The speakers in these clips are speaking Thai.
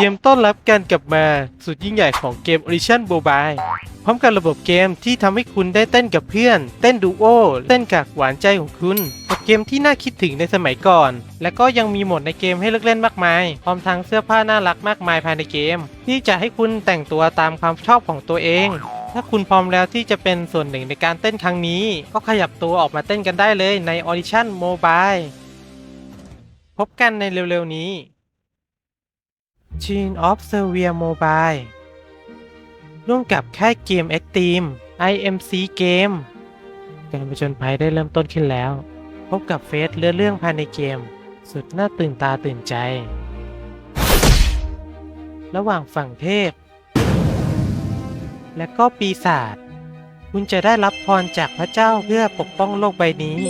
ตรียมต้อนรับการกลับมาสุดยิ่งใหญ่ของเกม Origin Mobile พร้อมกับระบบเกมที่ทำให้คุณได้เต้นกับเพื่อน เต้นดูโอ เต้นกับหวานใจของคุณกับเกมที่น่าคิดถึงในสมัยก่อน และก็ยังมีโหมดในเกมให้เลือกเล่นมากมาย พร้อมทั้งเสื้อผ้าน่ารักมากมายภายในเกม ที่จะให้คุณแต่งตัวตามความชอบของตัวเอง ถ้าคุณพร้อมแล้วที่จะเป็นส่วนหนึ่งในการเต้นครั้งนี้ ก็ขยับตัวออกมาเต้นกันได้เลยใน Audition Mobile พบกันในเร็วๆนี้ Gene of Servia Mobile ร่วมกับค่ายเกม Acteam IMC Game การผจญภัยได้เริ่มต้นขึ้นแล้ว พบกับเฟสเรือเรื่องภายในเกม สุดน่าตื่นตาตื่นใจ ระหว่างฝั่งเทพ และก็ปีศาจคุณจะได้รับพรจากพระเจ้าเพื่อปกป้องโลกใบนี้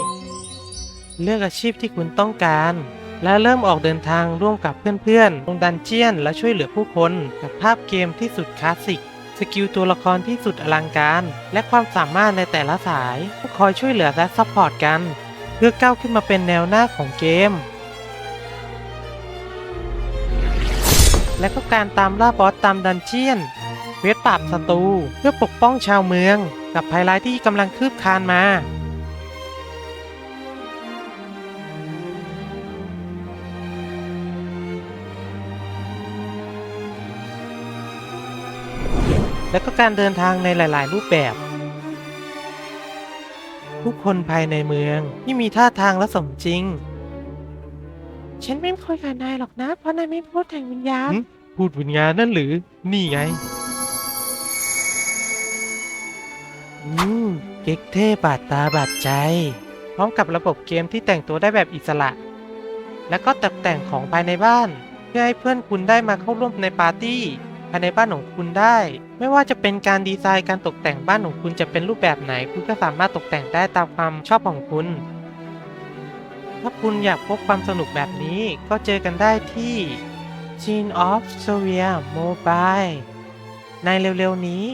เลือกอาชีพที่คุณต้องการ และเริ่มออกเดินทางร่วมกับเพื่อนๆ ลงดันเจียนและช่วยเหลือผู้คนกับภาพเกมที่สุดคลาสสิก สกิลตัวละครที่สุดอลังการ และความสามารถในแต่ละสายคอยช่วยเหลือและซัพพอร์ตกัน เพื่อก้าวขึ้นมาเป็นแนวหน้าของเกม และก็การตามล่าบอสตามดันเจียน เวทปราบศัตรูเพื่อปกป้องชาวเมือง กับภัยร้ายที่กำลังคืบคลานมา และก็การเดินทางในหลาย ๆ รูปแบบ ผู้คนภายในเมืองที่มีท่าทางและสมจริง ฉันไม่คุยกับนายหรอกนะ เพราะนายไม่พูดถึงวิญญาณ พูดวิญญาณนั่นหรือ นี่ไง อืม เก๊กเท่บาดตาบาดใจ พร้อมกับระบบเกมที่แต่งตัวได้แบบอิสระ และก็ตกแต่งของภายในบ้าน เพื่อให้เพื่อนคุณได้มาเข้าร่วมในปาร์ตี้ ภายในบ้านของคุณได้ ไม่ว่าจะเป็นการดีไซน์การตกแต่งบ้านของคุณจะเป็นรูปแบบไหน คุณก็สามารถตกแต่งได้ตามความชอบของคุณ ถ้าคุณอยากพบความสนุกแบบนี้ก็เจอกันได้ที่ Gene of s o v i a Mobile ในเร็วๆนี้